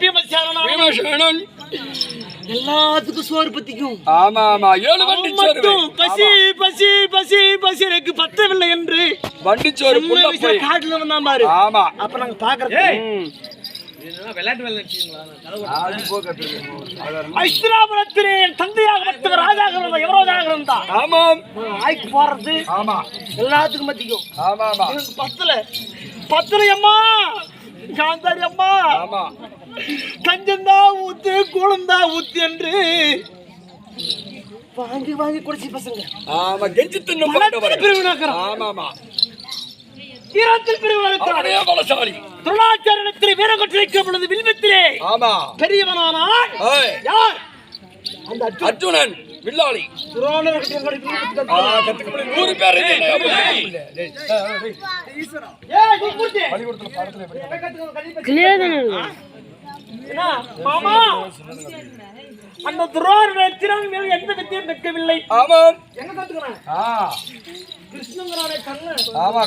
பீமசேனனா பீமசேனன் எல்லாத்துக்கும் சோறு பத்திக்கும். ஆமா ஆமா. ஏழு வண்டி சோறு பசி பசி பசி பசி எனக்கு பத்தவில்லை என்று வண்டி சோறு காட்டுல வந்தான் பாரு. ஆமா. அப்ப நாங்க பாக்குறது ம். ஐஸ்வராபுரத்திலே தந்தையாக மற்றவர் ராஜாக இருந்தா யுவராஜாக இருந்தா? ஆமாம் ஆய்க்கு போறது ஆமா. எல்லாத்துக்கும் மத்திக்கும் ஆமா ஆமா. பத்தல பத்தல. அம்மா காந்தாரி அம்மா. ஆமா. கஞ்சந்தா ஊத்து குழந்தா ஊத்து என்று வாங்கி வாங்கி குடிச்சு பசங்க. ஆமா கெஞ்சி தின்னு பலத்தில் போட்டவர் பிரிவினாக்கிறோம் ஆமா ஆமா வீரத்தில் பிரிவினாக்கிறான் அவனே பலசாலி. துருளாச்சாரணத்தில் வீரகொற்றிருக்கும் பொழுது வில்வத்திலே ஏய், யார்? அந்த அர்ஜுன். அர்ஜுனன். வில்லாளி. நூறு பேர் மாமா அந்த திறன் மேல் எந்த வித்தியும் பெற்கவில்லை ஆமாம். எங்க கத்துக்கிறேன் ஆ, கிருஷ்ணங்கிறானே கண்ணு. ஆமா